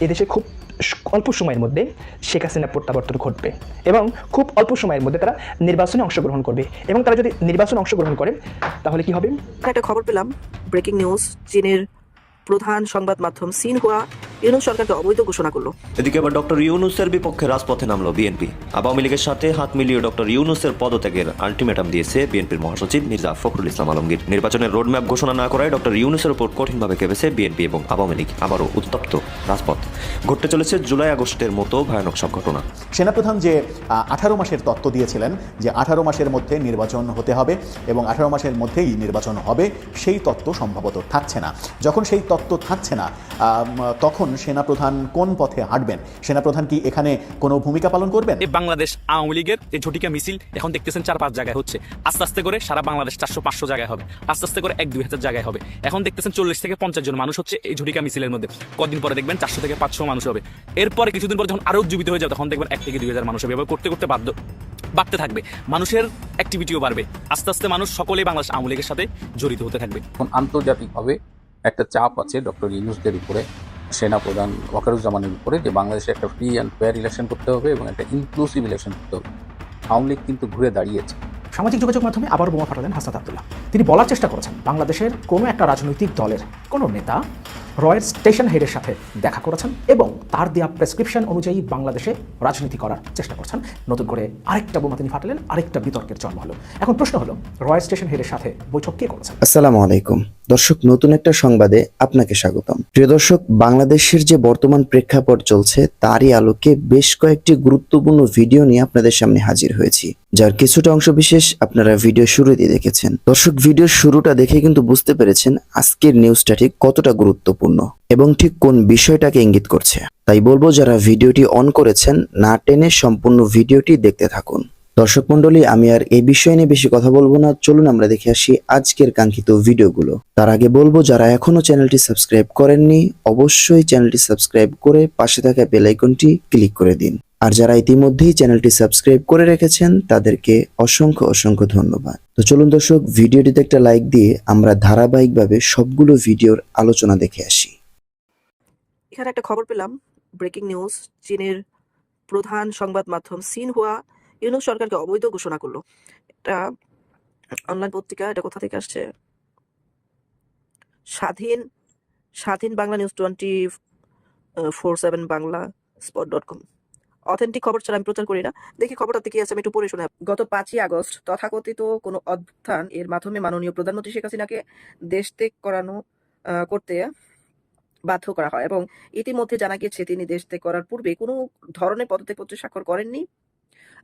এদেশে খুব অল্প সময়ের মধ্যে শেখ হাসিনা প্রত্যাবর্তন ঘটবে এবং খুব অল্প সময়ের মধ্যে তারা নির্বাচনে অংশগ্রহণ করবে এবং তারা যদি নির্বাচনে অংশগ্রহণ করে, তাহলে কি হবে? একটা খবর পেলাম ব্রেকিং নিউজ চীনের প্রধান সংবাদ মাধ্যম সিনহুয়া ইউনুস সরকারকে অবৈধ ঘোষণা করল। এদিকে আবার ডক্টর ইউনুসের বিপক্ষে রাজপথে নামলো বিএনপি। আওয়ামী লীগের সাথে হাত মিলিয়ে ডক্টর ইউনুসের পদত্যাগের আলটিমেটাম দিয়েছে বিএনপির মহাসচিব মির্জা ফখরুল ইসলাম আলমগীর। নির্বাচনের রোডম্যাপ ঘোষণা না করায় ডক্টর ইউনুসের উপর কঠিনভাবে কেঁপেছে বিএনপি এবং আওয়ামী লীগ। আবারও উত্তপ্ত রাজপথ। ঘটতে চলেছে জুলাই আগস্টের মতো ভয়ানক সব ঘটনা। সেনাপ্রধান যে আঠারো মাসের তত্ত্ব দিয়েছিলেন যে আঠারো মাসের মধ্যে নির্বাচন হতে হবে এবং আঠারো মাসের মধ্যেই নির্বাচন হবে সেই তত্ত্ব সম্ভবত থাকছে না। যখন সেই তত্ত্ব থাকছে না আম, তখন সেনাপ্রধান কোন পথে হাঁটবেন? সেনাপ্রধান কি এখানে কোনো ভূমিকা পালন করবেন? এই বাংলাদেশ আওয়ামী লীগের যে ঝটিকা মিছিল এখন দেখতেছেন চার পাঁচ জায়গায় হচ্ছে। আস্তে আস্তে করে সারা বাংলাদেশ চারশো পাঁচশো জায়গায় হবে। আস্তে আস্তে করে এক দুই হাজার জায়গায় হবে। এখন দেখতেছেন চল্লিশ থেকে পঞ্চাশ জন মানুষ হচ্ছে এই ঝটিকা মিছিলের মধ্যে। কদিন পরে দেখবেন চারশো থেকে পাঁচশো মানুষ হবে। এরপরে কিছুদিন পরে যখন আরও উজ্জীবিত হয়ে যাবে তখন দেখবেন এক থেকে দুই হাজার মানুষ হবে। এভাবে করতে করতে বাধ্য বাড়তে থাকবে। মানুষের অ্যাক্টিভিটিও বাড়বে। আস্তে আস্তে মানুষ সকলেই বাংলাদেশ আওয়ামী লীগের সাথে জড়িত হতে থাকবে। এখন আন্তর্জাতিকভাবে একটা চাপ আছে ডক্টর ইউনুসদের উপরে। সেনাপ্রধান ওয়াকারুজ্জামানের উপরে যে বাংলাদেশে একটা ফ্রি অ্যান্ড ফেয়ার ইলেকশন করতে হবে এবং একটা ইনক্লুসিভ ইলেকশন করতে হবে। আওয়ামী লীগ কিন্তু ঘুরে দাঁড়িয়েছে। সামাজিক যোগাযোগ মাধ্যমে আবার বোমা ফাটালেন হাসাদ আবদুল্লাহ। তিনি বলার চেষ্টা করেছেন, বাংলাদেশের কোনো একটা রাজনৈতিক দলের কোনো নেতা রয়্যাল স্টেশন হেডের সাথে দেখা করেছেন এবং তার দেওয়া প্রেসক্রিপশন অনুযায়ী বাংলাদেশে রাজনীতি করার চেষ্টা করছেন। নতুন করে আরেকটা বোমা তিনি ফাটালেন, আরেকটা বিতর্কের জন্ম হলো। এখন প্রশ্ন হলো রয়্যাল স্টেশন হেডের সাথে বৈঠক কে করেছেন? আসসালামু আলাইকুম। দর্শক, নতুন একটা সংবাদে আপনাকে স্বাগতম। প্রিয় দর্শক, বাংলাদেশের যে বর্তমান প্রেক্ষাপট চলছে, তারই আলোকে বেশ কয়েকটি গুরুত্বপূর্ণ ভিডিও নিয়ে আপনাদের সামনে হাজির হয়েছি, যার কিছুটা অংশ বিশেষ আপনারা ভিডিও শুরুতে দেখেছেন। দর্শক, ভিডিওর শুরুটা দেখে কিন্তু বুঝতে পেরেছেন আজকের নিউজটা ঠিক কতটা গুরুত্বপূর্ণ। এবং ঠিক কোন বিষয়টাকে ইঙ্গিত করছে। তাই বলব, যারা ভিডিওটি অন করেছেন, না টেনে সম্পূর্ণ ভিডিওটি দেখতে থাকুন। দর্শক মন্ডলী আমি আর এই বিষয় নিয়ে বেশি কথা বলব না। চলুন আমরা দেখে আসি আজকের কাঙ্ক্ষিত ভিডিওগুলো। তার আগে বলব, যারা এখনও চ্যানেলটি সাবস্ক্রাইব করেননি, অবশ্যই চ্যানেলটি সাবস্ক্রাইব করে পাশে থাকা বেল আইকনটি ক্লিক করে দিন। আর যারা ইতিমধ্যেই চ্যানেলটি সাবস্ক্রাইব করে রেখেছেন, তাদেরকে অসংখ্য অসংখ্য ধন্যবাদ। তো চলুন দর্শক, ভিডিওটিতে একটা লাইক দিয়ে আমরা ধারাবাহিকভাবে সবগুলো ভিডিওর আলোচনা দেখে আসি। এখানে একটা খবর পেলাম, ব্রেকিং নিউজ, চীনের প্রধান সংবাদ মাধ্যম সিনহুয়া ইউনুস সরকারকে অবৈধ ঘোষণা করল। এটা অনলাইন পত্রিকা, এটা কোথা থেকে আসছে? Swadhin Swadhin Bangla news twenty four seven Bangla spot dot com. Authentic খবর ছাড়া আমি প্রচার করি না। দেখি খবরটাতে কি আছে, আমি একটু পড়ে শোনা গত পাঁচই আগস্ট তথাকথিত কোনো অভ্যুত্থান এর মাধ্যমে মাননীয় প্রধানমন্ত্রী শেখ হাসিনাকে দেশ ত্যাগ করানো করতে বাধ্য করা হয় এবং ইতিমধ্যে জানা গিয়েছে তিনি দেশ ত্যাগ করার পূর্বে কোনো ধরনের পদত্যাগপত্রে স্বাক্ষর করেননি।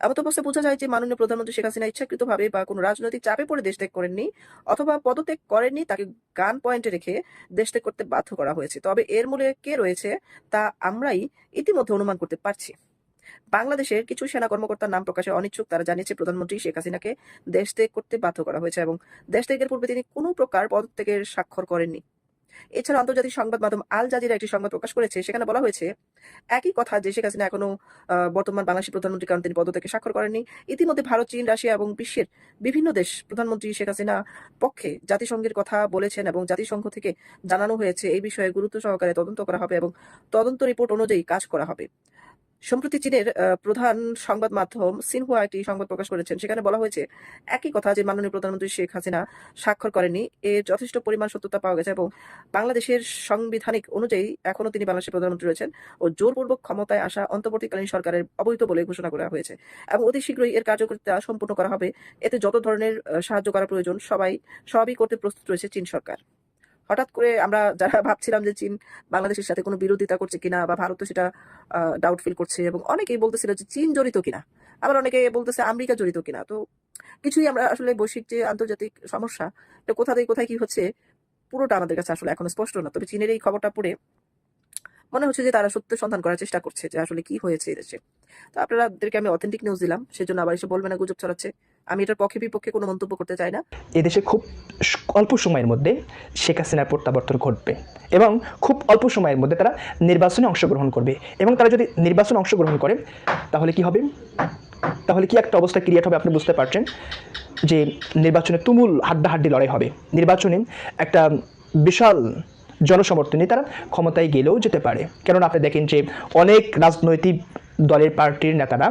এমত অবস্থায় বোঝা যায় যে মাননীয় প্রধানমন্ত্রী শেখ হাসিনা ইচ্ছাকৃতভাবে বা কোনো রাজনৈতিক চাপে পড়ে দেশ ত্যাগ করেননি অথবা পদত্যাগ করেননি, তাকে গান পয়েন্টে রেখে দেশ ত্যাগ করতে বাধ্য করা হয়েছে। তবে এর মূলে কে রয়েছে তা আমরাই ইতিমধ্যে অনুমান করতে পারছি। বাংলাদেশের কিছু সেনা কর্মকর্তার নাম প্রকাশে অনিচ্ছুক। তারা জানিয়েছে, প্রধানমন্ত্রী শেখ হাসিনাকে দেশ ত্যাগ করতে বাধ্য করা হয়েছে এবং দেশ ত্যাগের পূর্বে তিনি কোনো প্রকার পদত্যাগের স্বাক্ষর করেননি। এছাড়া আন্তর্জাতিক সংবাদ মাধ্যম আল জাজিরা একটি সংবাদ প্রকাশ করেছে। সেখানে বলা হয়েছে, একই কথা যে শেখ হাসিনা এখনও বর্তমান বাংলাদেশের প্রধানমন্ত্রী কারণ তিনি পদত্যাগে স্বাক্ষর করেননি। ইতিমধ্যে ভারত, চীন, রাশিয়া এবং বিশ্বের বিভিন্ন দেশ প্রধানমন্ত্রী শেখ হাসিনা পক্ষে জাতিসংঘের কথা বলেছেন এবং জাতিসংঘ থেকে জানানো হয়েছে, এই বিষয়ে গুরুত্ব সহকারে তদন্ত করা হবে এবং তদন্ত রিপোর্ট অনুযায়ী কাজ করা হবে। সম্প্রতি চীনের প্রধান সংবাদ মাধ্যম সিনহুয়া একটি সংবাদ প্রকাশ করেছেন। সেখানে বলা হয়েছে, একই কথা যে মাননীয় প্রধানমন্ত্রী শেখ হাসিনা স্বাক্ষর করেনি এর যথেষ্ট পরিমাণ সত্যতা পাওয়া গেছে এবং বাংলাদেশের সাংবিধানিক অনুযায়ী এখনও তিনি বাংলাদেশের প্রধানমন্ত্রী রয়েছেন ও জোরপূর্বক ক্ষমতায় আসা অন্তর্বর্তীকালীন সরকারের অবৈধ বলে ঘোষণা করা হয়েছে এবং অতি শীঘ্রই এর কার্যকারিতা সম্পূর্ণ করা হবে। এতে যত ধরনের সাহায্য করা প্রয়োজন, সবাই সবই করতে প্রস্তুত রয়েছে চীন সরকার। হঠাৎ করে আমরা যারা ভাবছিলাম যে চীন বাংলাদেশের সাথে কোনো বিরোধিতা করছে কিনা বা ভারত ভারতও সেটা ডাউট ফিল করছে এবং অনেকেই বলতেছিল যে চীন জড়িত কিনা। আবার অনেকে বলতেছে আমেরিকা জড়িত কিনা। তো কিছুই আমরা আসলে বৈশ্বিক যে আন্তর্জাতিক সমস্যা এটা কোথা থেকে কোথায় কি হচ্ছে, পুরোটা আমাদের কাছে আসলে এখনও স্পষ্ট না। তবে চীনের এই খবরটা পড়ে মনে হচ্ছে যে তারা সত্য সন্ধান করার চেষ্টা করছে যে আসলে কি হয়েছে এদেশে। তো আপনাদেরকে আমি অথেন্টিক নিউজ দিলাম, সেজন্য আবার এসে বলবে না, গুজব ছড়াচ্ছে। আমি এটার পক্ষে বিপক্ষে কোনো মন্তব্য করতে চাই না। এদেশে খুব অল্প সময়ের মধ্যে শেখ হাসিনার প্রত্যাবর্তন ঘটবে এবং খুব অল্প সময়ের মধ্যে তারা নির্বাচনে অংশগ্রহণ করবে এবং তারা যদি নির্বাচনে অংশগ্রহণ করে, তাহলে কি হবে? তাহলে কি একটা অবস্থা ক্রিয়েট হবে আপনি বুঝতে পারছেন? যে নির্বাচনে তুমুল হাড্ডাহাড্ডি লড়াই হবে। নির্বাচনে একটা বিশাল জনসমর্থনে তারা ক্ষমতায় গেলেও যেতে পারে। কেননা আপনি দেখেন যে অনেক রাজনৈতিক দলের পার্টির নেতারা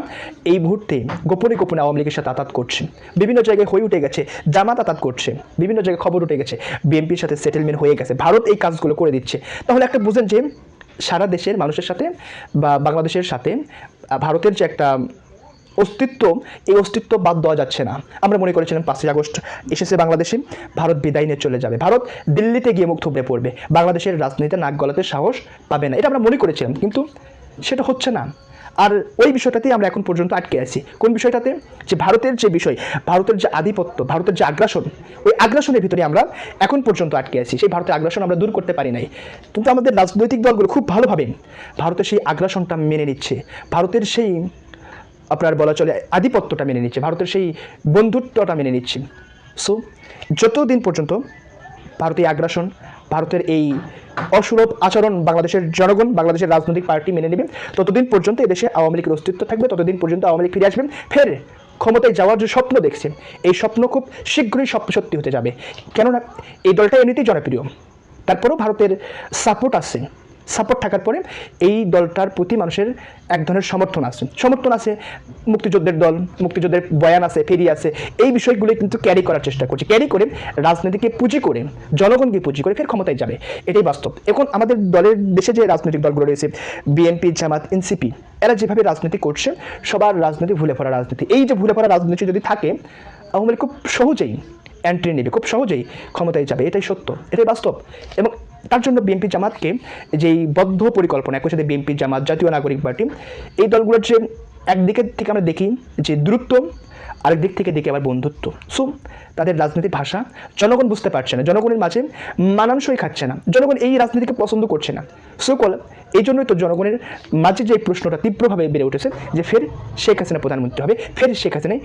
এই মুহূর্তে গোপনে গোপনে আওয়ামী লীগের সাথে আতাত করছে বিভিন্ন জায়গায় হয়ে উঠে গেছে, জামাত আতাত করছে, বিভিন্ন জায়গায় খবর উঠে গেছে, বিএনপির সাথে সেটেলমেন্ট হয়ে গেছে, ভারত এই কাজগুলো করে দিচ্ছে। তাহলে একটা বুঝেন যে, সারা দেশের মানুষের সাথে বা বাংলাদেশের সাথে ভারতের যে একটা অস্তিত্ব, এই অস্তিত্ব বাদ দেওয়া যাচ্ছে না। আমরা মনে করেছিলাম পাঁচই আগস্ট এসেছে বাংলাদেশে, ভারত বিদায় নিয়ে চলে যাবে। ভারত দিল্লিতে গিয়ে মুখ থুবড়ে পড়বে। বাংলাদেশের রাজনীতিতে নাক গলাতে সাহস পাবে না। এটা আমরা মনে করেছিলাম, কিন্তু সেটা হচ্ছে না। আর ওই বিষয়টাতেই আমরা এখন পর্যন্ত আটকে আছি। কোন বিষয়টাতে? যে ভারতের যে বিষয়, ভারতের যে আধিপত্য, ভারতের যে আগ্রাসন, ওই আগ্রাসনের ভিতরে আমরা এখন পর্যন্ত আটকে আছি। সেই ভারতের আগ্রাসন আমরা দূর করতে পারি নাই। কিন্তু আমাদের রাজনৈতিক দলগুলো খুব ভালোভাবে ভারতের সেই আগ্রাসনটা মেনে নিচ্ছে। ভারতের সেই, আপনার বলা চলে, আধিপত্যটা মেনে নিচ্ছে। ভারতের সেই বন্ধুত্বটা মেনে নিচ্ছে। সো যতদিন পর্যন্ত ভারতীয় আগ্রাসন ভারতের এই অসুলভ আচরণ বাংলাদেশের জনগণ, বাংলাদেশের রাজনৈতিক পার্টি মেনে নেবে। ততদিন পর্যন্ত এদেশে আওয়ামী লীগের অস্তিত্ব থাকবে। ততদিন পর্যন্ত আওয়ামী লীগ ফিরে আসবেন ফের ক্ষমতায় যাওয়ার যে স্বপ্ন দেখছে, এই স্বপ্ন খুব শীঘ্রই স্বপ্ন সত্যি হতে যাবে। কেননা, এই দলটা এমনিতেই জনপ্রিয়। তারপরেও ভারতের সাপোর্ট আছে। সাপোর্ট থাকার পরে এই দলটার প্রতি মানুষের এক ধরনের সমর্থন আছে। সমর্থন আছে মুক্তিযুদ্ধের দল, মুক্তিযুদ্ধের বয়ান আছে, ফেরি আছে। এই বিষয়গুলো কিন্তু ক্যারি করার চেষ্টা করছে। ক্যারি করে রাজনীতিকে পুঁজি করে, জনগণকে পুঁজি করে ফের ক্ষমতায় যাবে। এটাই বাস্তব। এখন আমাদের দলের দেশে যে রাজনৈতিক দলগুলো রয়েছে বিএনপি জামাত এনসিপি এরা যেভাবে রাজনীতি করছে, সবার রাজনীতি ভুলে পড়া রাজনীতি। এই যে ভুলে পড়া রাজনীতি যদি থাকে, আওয়ামী খুব সহজেই এন্ট্রি নেবে, খুব সহজেই ক্ষমতায় যাবে। এটাই সত্য। এটাই বাস্তব। এবং তার জন্য বিএনপি জামাতকে যেই বদ্ধ পরিকল্পনা, একই সাথে বিএনপি জামাত জাতীয় নাগরিক পার্টি, এই দলগুলোর যে একদিকের থেকে আমরা দেখি যে দূরত্ব আরেক দিক থেকে দেখি আবার বন্ধুত্ব। সো তাদের রাজনীতির ভাষা জনগণ বুঝতে পারছে না। জনগণের মাঝে মানানসই খাচ্ছে না। জনগণ এই রাজনীতিকে পছন্দ করছে না। সো কল এই জন্যই তো জনগণের মাঝে যে প্রশ্নটা তীব্রভাবে বেড়ে উঠেছে যে ফের শেখ হাসিনা প্রধানমন্ত্রী হবে, ফের শেখ হাসিনাই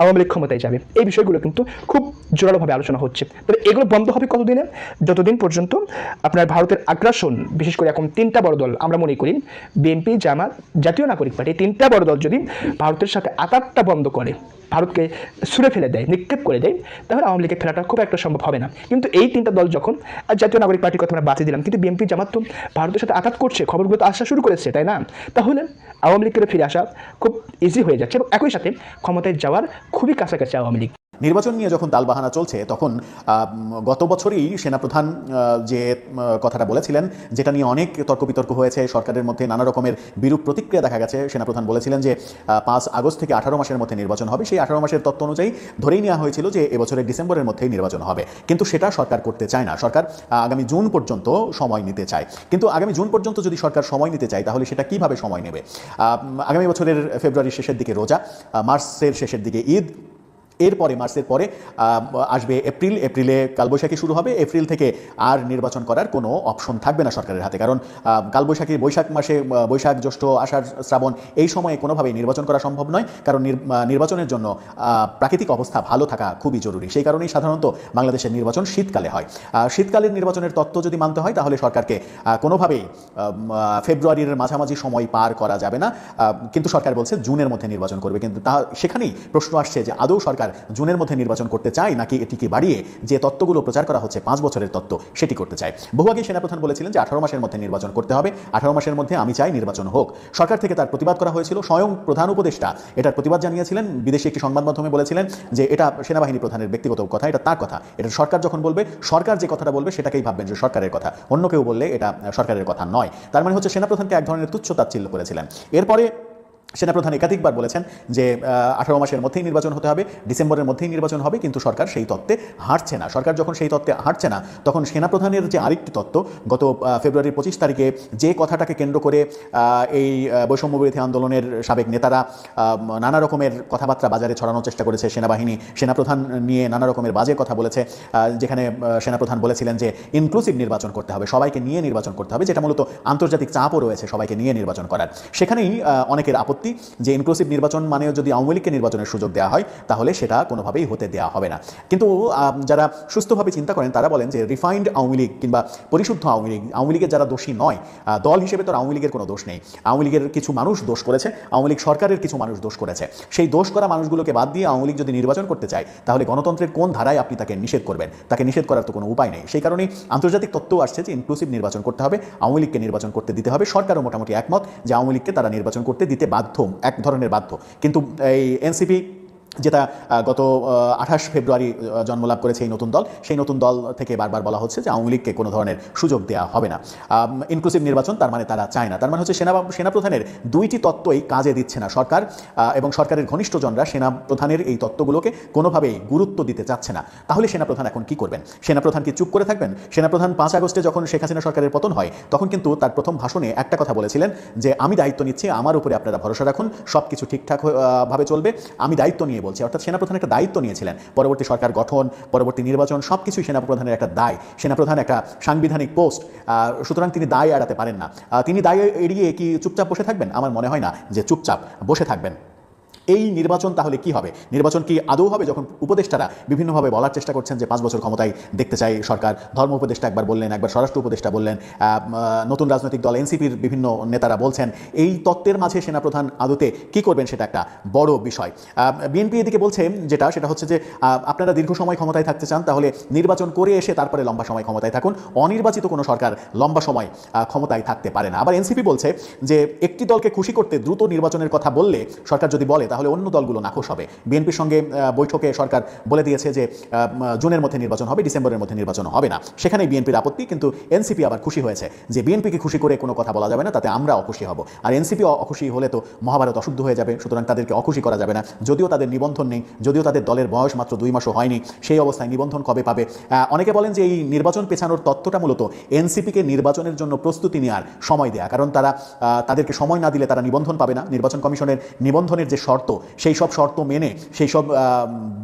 আওয়ামী লীগ ক্ষমতায় যাবে। এই বিষয়গুলো কিন্তু খুব জোরালোভাবে আলোচনা হচ্ছে। তবে এগুলো বন্ধ হবে কতদিনে? যতদিন পর্যন্ত আপনার ভারতের আগ্রাসন, বিশেষ করে এখন তিনটা বড় দল, আমরা মনে করি বিএনপি, জামাত, জাতীয় নাগরিক পার্টি, তিনটা বড় দল যদি ভারতের সাথে আতাতটা বন্ধ করে ভারতকে ছুড়ে ফেলে দেয়, নিক্ষেপ করে দেয়, তাহলে আওয়ামী লীগের ফেরাটা খুব একটা সম্ভব হবে না। কিন্তু এই তিনটা দল যখন আর জাতীয় নাগরিক পার্টির কথা আমরা বাঁচিয়ে দিলাম, কিন্তু বিএনপি, জামাত তো ভারতের সাথে আঘাত করছে, খবরগুলো তো আসা শুরু করেছে, তাই না? তাহলে আওয়ামী লীগের ফিরে আসা খুব ইজি হয়ে যাচ্ছে এবং একই সাথে ক্ষমতায় যাওয়ার খুবই কাছাকাছি আওয়ামী লীগ। নির্বাচন নিয়ে যখন তালবাহানা চলছে, তখন গত বছরই সেনাপ্রধান যে কথাটা বলেছিলেন, যেটা নিয়ে অনেক তর্ক বিতর্ক হয়েছে, সরকারের মধ্যে নানা রকমের বিরূপ প্রতিক্রিয়া দেখা গেছে, সেনাপ্রধান বলেছিলেন যে পাঁচ আগস্ট থেকে আঠারো মাসের মধ্যে নির্বাচন হবে। সেই আঠারো মাসের তত্ত্ব অনুযায়ী ধরেই নেওয়া হয়েছিল যে এবছরের ডিসেম্বরের মধ্যেই নির্বাচন হবে। কিন্তু সেটা সরকার করতে চায় না। সরকার আগামী জুন পর্যন্ত সময় নিতে চায়। কিন্তু আগামী জুন পর্যন্ত যদি সরকার সময় নিতে চায়, তাহলে সেটা কীভাবে সময় নেবে? আগামী বছরের ফেব্রুয়ারির শেষের দিকে রোজা মার্চের শেষের দিকে ঈদ এরপরে মার্চের পরে আসবে এপ্রিল। এপ্রিলে কালবৈশাখী শুরু হবে। এপ্রিল থেকে আর নির্বাচন করার কোনো অপশন থাকবে না সরকারের হাতে। কারণ কালবৈশাখী বৈশাখ মাসে বৈশাখ, জ্যৈষ্ঠ, আষাঢ়, শ্রাবণ এই সময়ে কোনোভাবেই নির্বাচন করা সম্ভব নয়। কারণ নির- নির্বাচনের জন্য প্রাকৃতিক অবস্থা ভালো থাকা খুবই জরুরি। সেই কারণেই সাধারণত বাংলাদেশের নির্বাচন শীতকালে হয়। শীতকালের নির্বাচনের তত্ত্ব যদি মানতে হয়, তাহলে সরকারকে কোনোভাবেই ফেব্রুয়ারির মাঝামাঝি সময় পার করা যাবে না। কিন্তু সরকার বলছে জুনের মধ্যে নির্বাচন করবে। কিন্তু তা সেখানেই প্রশ্ন আসছে যে আদৌ সরকার জুনের মধ্যে নির্বাচন করতে চায় নাকি এটিকে বাড়িয়ে যে তত্ত্বগুলো প্রচার করা হচ্ছে, পাঁচ বছরের তত্ত্ব সেটি করতে চায়? বহু আগে সেনাপ্রধান বলেছিলেন যে আঠারো মাসের মধ্যে নির্বাচন করতে হবে। আঠারো মাসের মধ্যে আমি চাই নির্বাচন হোক। সরকার থেকে তার প্রতিবাদ করা হয়েছিল। স্বয়ং প্রধান উপদেষ্টা এটার প্রতিবাদ জানিয়েছিলেন। বিদেশি একটি সংবাদ মাধ্যমে বলেছিলেন যে এটা সেনাবাহিনী প্রধানের ব্যক্তিগত কথা, এটা তার কথা। এটা সরকার যখন বলবে, সরকার যে কথাটা বলবে সেটাকেই ভাববেন যে সরকারের কথা। অন্য কেউ বললে এটা সরকারের কথা নয়। তার মানে হচ্ছে সেনাপ্রধানকে এক ধরনের তুচ্ছ তাচ্ছিল্য করেছিলেন। এরপরে সেনাপ্রধান একাধিকবার বলেছেন যে আঠারো মাসের মধ্যেই নির্বাচন হতে হবে, ডিসেম্বরের মধ্যেই নির্বাচন হবে, কিন্তু সরকার সেই তত্ত্বে হাঁটছে না। সরকার যখন সেই তত্ত্বে হাঁটছে না, তখন সেনাপ্রধানের যে আরেকটি তত্ত্ব, গত ফেব্রুয়ারির পঁচিশ তারিখে যে কথাটাকে কেন্দ্র করে এই বৈষম্যবিরোধী আন্দোলনের সাবেক নেতারা নানা রকমের কথাবার্তা বাজারে ছড়ানোর চেষ্টা করেছে, সেনাবাহিনী, সেনাপ্রধান নিয়ে নানা রকমের বাজে কথা বলেছে যেখানে সেনাপ্রধান বলেছিলেন যে ইনক্লুসিভ নির্বাচন করতে হবে, সবাইকে নিয়ে নির্বাচন করতে হবে, যেটা মূলত আন্তর্জাতিক চাপও রয়েছে সবাইকে নিয়ে নির্বাচন করার। সেখানেই অনেকের আপত্তি আপত্তি যে ইনক্লুসিভ নির্বাচন মানে যদি আওয়ামী লীগকে নির্বাচনের সুযোগ দেওয়া হয়, তাহলে সেটা কোনোভাবেই হতে দেওয়া হবে না। কিন্তু যারা সুস্থভাবে চিন্তা করেন, তারা বলেন যে রিফাইন্ড আওয়ামী লীগ কিংবা পরিশুদ্ধ আওয়ামী লীগ, আওয়ামী লীগের যারা দোষী নয় দল হিসেবে তো আওয়ামী লীগের কোনো দোষ নেই। আওয়ামী লীগের কিছু মানুষ দোষ করেছে, আওয়ামী লীগ সরকারের কিছু মানুষ দোষ করেছে। সেই দোষ করা মানুষগুলোকে বাদ দিয়ে আওয়ামী লীগ যদি নির্বাচন করতে চায়, তাহলে গণতন্ত্রের কোন ধারায় আপনি তাকে নিষেধ করবেন? তাকে নিষেধ করার তো কোনো উপায় নেই। সেই কারণেই আন্তর্জাতিক তত্ত্ব আসছে যে ইনক্লুসিভ নির্বাচন করতে হবে, আওয়ামী লীগকে নির্বাচন করতে দিতে হবে। সরকারও মোটামুটি একমত যে আওয়ামী লীগকে তারা নির্বাচন করতে দিতে বাধ্য এক ধরনের বাধ্য কিন্তু এই এনসিপি যেটা গত আঠাশ ফেব্রুয়ারি জন্মলাভ করেছে এই নতুন দল, সেই নতুন দল থেকে বারবার বলা হচ্ছে যে আওয়ামী লীগকে কোনো ধরনের সুযোগ দেওয়া হবে না। ইনক্লুসিভ নির্বাচন তার মানে তারা চায় না। তার মানে হচ্ছে সেনা, সেনাপ্রধানের দুইটি তত্ত্বই কাজে দিচ্ছে না সরকার এবং সরকারের ঘনিষ্ঠজনরা সেনাপ্রধানের এই তত্ত্বগুলোকে কোনোভাবেই গুরুত্ব দিতে চাচ্ছে না। তাহলে সেনাপ্রধান এখন কি করবেন? সেনাপ্রধান কি চুপ করে থাকবেন? সেনাপ্রধান পাঁচ আগস্টে যখন শেখ হাসিনা সরকারের পতন হয়, তখন কিন্তু তার প্রথম ভাষণে একটা কথা বলেছিলেন যে, আমি দায়িত্ব নিচ্ছি, আমার উপরে আপনারা ভরসা রাখুন সব কিছু ঠিকঠাক ভাবে চলবে, আমি দায়িত্ব নিয়ে বলছি। অর্থাৎ সেনাপ্রধান একটা দায়িত্ব নিয়েছিলেন। পরবর্তী সরকার গঠন, পরবর্তী নির্বাচন সব কিছুই সেনাপ্রধানের একটা দায়। সেনাপ্রধান একটা সাংবিধানিক পোস্ট। সুতরাং তিনি দায় এড়াতে পারেন না। তিনি দায় এড়িয়ে কি চুপচাপ বসে থাকবেন? আমার মনে হয় না যে চুপচাপ বসে থাকবেন। এই নির্বাচন তাহলে কি হবে? নির্বাচন কি আদৌ হবে? যখন উপদেষ্টারা বিভিন্নভাবে বলার চেষ্টা করছেন যে পাঁচ বছর ক্ষমতায় দেখতে চাই সরকার, ধর্ম উপদেষ্টা একবার বললেন, একবার স্বরাষ্ট্র উপদেষ্টা বললেন নতুন রাজনৈতিক দল এনসিপির বিভিন্ন নেতারা বলছেন, এই তত্ত্বের মাঝে সেনাপ্রধান আদতে কি করবেন সেটা একটা বড় বিষয়। বিএনপি এদিকে বলছে যেটা, সেটা হচ্ছে যে আপনারা দীর্ঘ সময় ক্ষমতায় থাকতে চান, তাহলে নির্বাচন করে এসে তারপরে লম্বা সময় ক্ষমতায় থাকুন। অনির্বাচিত কোনো সরকার লম্বা সময় ক্ষমতায় থাকতে পারে না। আবার এনসিপি বলছে যে, একটি দলকে খুশি করতে দ্রুত নির্বাচনের কথা বললে সরকার যদি বলে তাহলে অন্য দলগুলো নাখোশ হবে। বিএনপির সঙ্গে বৈঠকে সরকার বলে দিয়েছে যে জুনের মধ্যে নির্বাচন হবে, ডিসেম্বরের মধ্যে নির্বাচন হবে না। সেখানে বিএনপির আপত্তি, কিন্তু এনসিপি আবার খুশি হয়েছে যে বিএনপিকে খুশি করে কোনো কথা বলা যাবে না, তাতে আমরা অখুশি হব। আর এনসিপি অখুশি হলে তো মহাভারত অশুদ্ধ হয়ে যাবে, সুতরাং তাদেরকে অখুশি করা যাবে না। যদিও তাদের নিবন্ধন নেই, যদিও তাদের দলের বয়স মাত্র দুই মাসও হয়নি, সেই অবস্থায় নিবন্ধন কবে পাবে? অনেকে বলেন যে এই নির্বাচন পেছানোর তত্ত্বটা মূলত এনসিপিকে নির্বাচনের জন্য প্রস্তুতি নেওয়ার সময় দেয়া। কারণ তারা তাদেরকে সময় না দিলে তারা নিবন্ধন পাবে না। নির্বাচন কমিশনের নিবন্ধনের যে শর্ত সেই সব শর্ত মেনে, সেই সব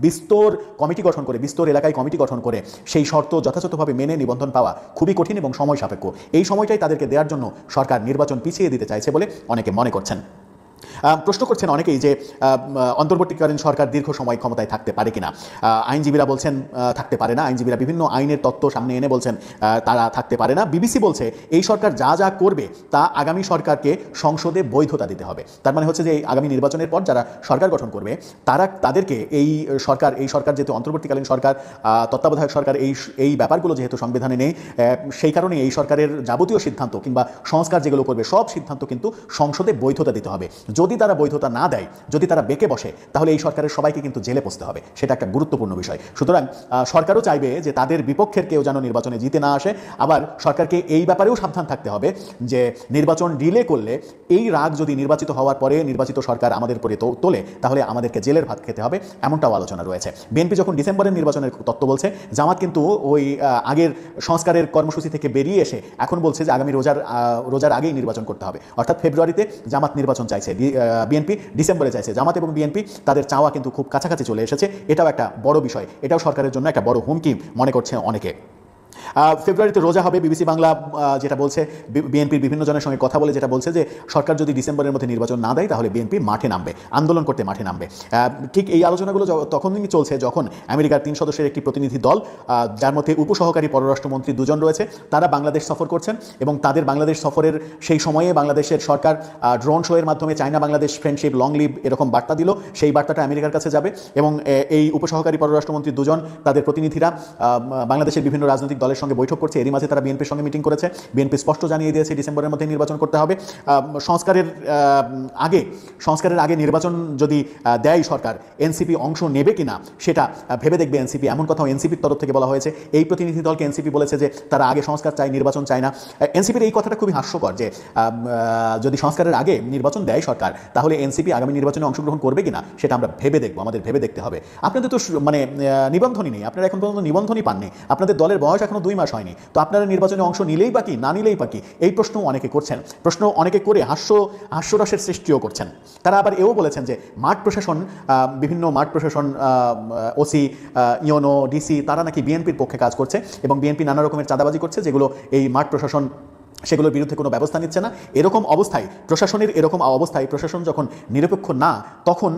বিস্তর কমিটি গঠন করে, বিস্তর এলাকায় কমিটি গঠন করে, সেই শর্ত যথাযথভাবে মেনে নিবন্ধন পাওয়া খুবই কঠিন এবং সময় সাপেক্ষ। এই সময়টাই তাদেরকে দেওয়ার জন্য সরকার নির্বাচন পিছিয়ে দিতে চাইছে বলে অনেকে মনে করছেন। প্রশ্ন করছেন অনেকেই যে অন্তর্বর্তীকালীন সরকার দীর্ঘ সময় ক্ষমতায় থাকতে পারে কিনা। আইনজীবীরা বলছেন থাকতে পারে না। আইনজীবীরা বিভিন্ন আইনের তত্ত্ব সামনে এনে বলছেন তারা থাকতে পারে না। বিবিসি বলছে, এই সরকার যা যা করবে, তা আগামী সরকারকে সংসদে বৈধতা দিতে হবে। তার মানে হচ্ছে যে আগামী নির্বাচনের পর যারা সরকার গঠন করবে, তারা, তাদেরকে এই সরকার এই সরকার যেহেতু অন্তর্বর্তীকালীন সরকার তত্ত্বাবধায়ক সরকার, এই এই ব্যাপারগুলো যেহেতু সংবিধানে নেই সেই কারণে এই সরকারের যাবতীয় সিদ্ধান্ত কিংবা সংস্কার যেগুলো করবে, সব সিদ্ধান্ত কিন্তু সংসদে বৈধতা দিতে হবে। যদি তারা বৈধতা না দেয়, যদি তারা বেঁকে বসে, তাহলে এই সরকারের সবাইকে কিন্তু জেলে পৌঁছতে হবে। সেটা একটা গুরুত্বপূর্ণ বিষয়। সুতরাং সরকারও চাইবে যে তাদের বিপক্ষের কেউ যেন নির্বাচনে জিতে না আসে। আবার সরকারকে এই ব্যাপারেও সাবধান থাকতে হবে যে নির্বাচন ডিলে করলে এই রাগ যদি নির্বাচিত হওয়ার পরে নির্বাচিত সরকার আমাদের তো- তোলে, তাহলে আমাদেরকে জেলের ভাত খেতে হবে, এমনটাও আলোচনা রয়েছে। বিএনপি যখন ডিসেম্বরের নির্বাচনের তত্ত্ব বলছে, জামাত কিন্তু ওই আগের সংস্কারের কর্মসূচি থেকে বেরিয়ে এসে এখন বলছে যে আগামী রোজার রোজার আগেই নির্বাচন করতে হবে। অর্থাৎ ফেব্রুয়ারিতে জামাত নির্বাচন চাইছে। বিএনপি ডিসেম্বরে চাইছে। জামাত এবং বিএনপি তাদের চাওয়া কিন্তু খুব কাছাকাছি চলে এসেছে। এটাও একটা বড় বিষয়। এটাও সরকারের জন্য একটা বড় হুমকি মনে করছে অনেকে। ফেব্রুয়ারিতে রোজা হবে, বিবিসি বাংলা যেটা বলছে বিএনপির বিভিন্ন জনের সঙ্গে কথা বলে যেটা বলছে যে, সরকার যদি ডিসেম্বরের মধ্যে নির্বাচন না দেয়, তাহলে বিএনপি মাঠে নামবে, আন্দোলন করতে মাঠে নামবে। ঠিক এই আলোচনাগুলো তখনই চলছে যখন আমেরিকার তিন সদস্যের একটি প্রতিনিধি দল যার মধ্যে উপসহকারী পররাষ্ট্রমন্ত্রী দুজন রয়েছে, তারা বাংলাদেশ সফর করছেন এবং তাদের বাংলাদেশ সফরের সেই সময়ে বাংলাদেশের সরকার ড্রোন শো এর মাধ্যমে China Bangladesh friendship long live এরকম বার্তা দিল, সেই বার্তাটা আমেরিকার কাছে যাবে এবং এই উপসহকারী পররাষ্ট্রমন্ত্রী দুজন, তাদের প্রতিনিধিরা বাংলাদেশের বিভিন্ন রাজনৈতিক দলের সঙ্গে বৈঠক করছে, এরই মাঝে তারা বিএনপির সঙ্গে মিটিং করেছে। বিএনপি স্পষ্ট জানিয়ে দিয়েছে ডিসেম্বরের মধ্যে নির্বাচন করতে হবে। সংস্কারের আগে সংস্কারের আগে নির্বাচন যদি দেয় সরকার, এনসিপি অংশ নেবে কিনা, সেটা ভেবে দেখবে এনসিপি। এমন কথাও এনসিপির তরফ থেকে বলা হয়েছে। এই প্রতিনিধি দলকে এনসিপি বলেছে যে, তারা আগে সংস্কার চায়, নির্বাচন চায় না। এনসিপির এই কথাটা খুবই হাস্যকর যে যদি সংস্কারের আগে নির্বাচন দেয় সরকার, তাহলে এনসিপি আগামী নির্বাচনে অংশগ্রহণ করবে কিনা, সেটা আমরা ভেবে দেখব, আমাদের ভেবে দেখতে হবে। আপনাদের তো মানে নিবন্ধনই নেই। আপনারা এখন পর্যন্ত নিবন্ধনই পাননি। আপনাদের দলের বয়স এখনও দুই মাস হয়নি। তো আপনারা নির্বাচনে অংশ নিলেই বাকি না নিলেই বাকি এই প্রশ্ন অনেকে করছেন। প্রশ্ন অনেকে করে হাস্য, হাস্যরসের সৃষ্টিও করছেন। তারা আবার এও বলেছেন যে মাঠ প্রশাসন বিভিন্ন মাঠ প্রশাসন ওসি ইয়োনো ডিসি, তারা নাকি বিএনপির পক্ষে কাজ করছে এবং বিএনপি নানা রকমের চাঁদাবাজি করছে, যেগুলো এই মাঠ প্রশাসন সেগুলোর বিরুদ্ধে কোনো ব্যবস্থা নিচ্ছে না। এরকম অবস্থায়, প্রশাসনের এরকম অবস্থায় প্রশাসন যখন নিরপেক্ষ না, তখন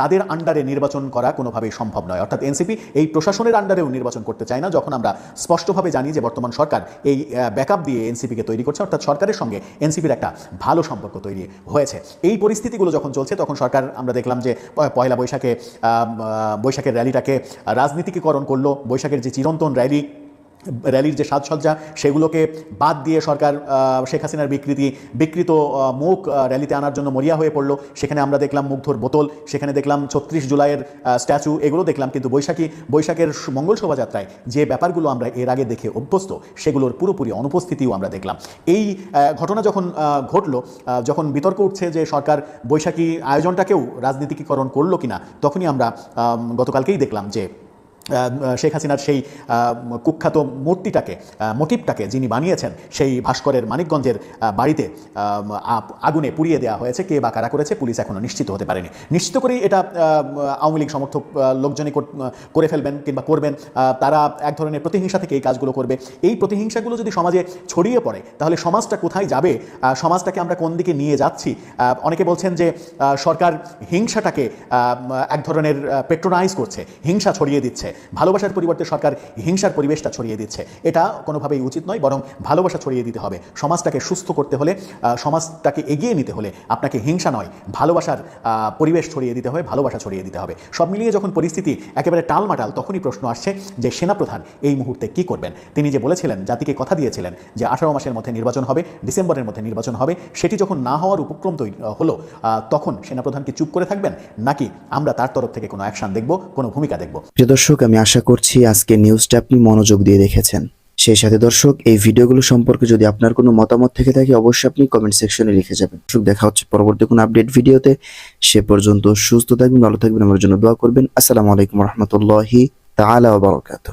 তাদের আন্ডারে নির্বাচন করা কোনোভাবেই সম্ভব নয়। অর্থাৎ এনসিপি এই প্রশাসনের আন্ডারেও নির্বাচন করতে চায় না, যখন আমরা স্পষ্টভাবে জানি যে বর্তমান সরকার এই ব্যাকআপ দিয়ে এনসিপিকে তৈরি করছে। অর্থাৎ সরকারের সঙ্গে এনসিপির একটা ভালো সম্পর্ক তৈরি হয়েছে। এই পরিস্থিতিগুলো যখন চলছে, তখন সরকার, আমরা দেখলাম যে পয়লা বৈশাখে বৈশাখের র্যালিটাকে রাজনীতিকীকরণ করল। বৈশাখের যে চিরন্তন র্যালি র্যালির যে সাজসজ্জা, সেগুলোকে বাদ দিয়ে সরকার শেখ হাসিনার বিকৃতি, বিকৃত মুখ র্যালিতে আনার জন্য মরিয়া হয়ে পড়ল। সেখানে আমরা দেখলাম মুগ্ধর বোতল, সেখানে দেখলাম ছত্রিশ জুলাইয়ের স্ট্যাচু, এগুলো দেখলাম কিন্তু বৈশাখী, বৈশাখের মঙ্গল শোভাযাত্রায় যে ব্যাপারগুলো আমরা এর আগে দেখে অভ্যস্ত, সেগুলোর পুরোপুরি অনুপস্থিতিও আমরা দেখলাম। এই ঘটনা যখন ঘটলো যখন বিতর্ক উঠছে যে সরকার বৈশাখী আয়োজনটাকেও রাজনীতিকীকরণ করল কিনা, তখনই আমরা গতকালকেই দেখলাম যে শেখ হাসিনার সেই কুখ্যাত মূর্তিটাকে মোটিভটাকে যিনি বানিয়েছেন, সেই ভাস্করের মানিকগঞ্জের বাড়িতে আগুনে পুড়িয়ে দেওয়া হয়েছে, কে বা কারা করেছে, পুলিশ এখনও নিশ্চিত হতে পারেনি। নিশ্চিত করেই এটা আওয়ামী লীগ সমর্থক লোকজনই করে ফেলবেন কিংবা করবেন তারা এক ধরনের প্রতিহিংসা থেকে এই কাজগুলো করবে। এই প্রতিহিংসাগুলো যদি সমাজে ছড়িয়ে পড়ে, তাহলে সমাজটা কোথায় যাবে? সমাজটাকে আমরা কোন দিকে নিয়ে যাচ্ছি? অনেকে বলছেন যে সরকার হিংসাটাকে এক ধরনের পেট্রোনাইজ করছে, হিংসা ছড়িয়ে দিচ্ছে। ভালোবাসার পরিবর্তে সরকার হিংসার পরিবেশটা ছড়িয়ে দিচ্ছে। এটা কোনোভাবেই উচিত নয়, বরং ভালোবাসা ছড়িয়ে দিতে হবে। সমাজটাকে সুস্থ করতে হলে সমাজটাকে এগিয়ে নিতে হলে আপনাকে হিংসা নয়, ভালোবাসার পরিবেশ ছড়িয়ে দিতে হবে, ভালোবাসা ছড়িয়ে দিতে হবে। সব মিলিয়ে যখন পরিস্থিতি একেবারে টালমাটাল, তখনই প্রশ্ন আসছে যে সেনাপ্রধান এই মুহূর্তে কি করবেন? তিনি যে বলেছিলেন, জাতিকে কথা দিয়েছিলেন যে আঠারো মাসের মধ্যে নির্বাচন হবে, ডিসেম্বরের মধ্যে নির্বাচন হবে, সেটি যখন না হওয়ার উপক্রম তৈরি হলো তখন সেনাপ্রধান কি চুপ করে থাকবেন? নাকি আমরা তার তরফ থেকে কোনো অ্যাকশন দেখব, কোনো ভূমিকা দেখব? প্রিয় দর্শক আমি আশা করছি আজকে নিউজটা আপনি মনোযোগ দিয়ে দেখেছেন। সেই সাথে দর্শক, এই ভিডিওগুলো সম্পর্কে যদি আপনার কোনো মতামত থেকে থাকে, অবশ্যই আপনি কমেন্ট সেকশনে লিখে যাবেন। দর্শক, দেখা হচ্ছে পরবর্তী কোনো আপডেট ভিডিওতে। সে পর্যন্ত সুস্থ থাকবেন, ভালো থাকবেন, আমার জন্য দোয়া করবেন। আসসালামু আলাইকুম রহমতুল্লাহি তালা বারকাত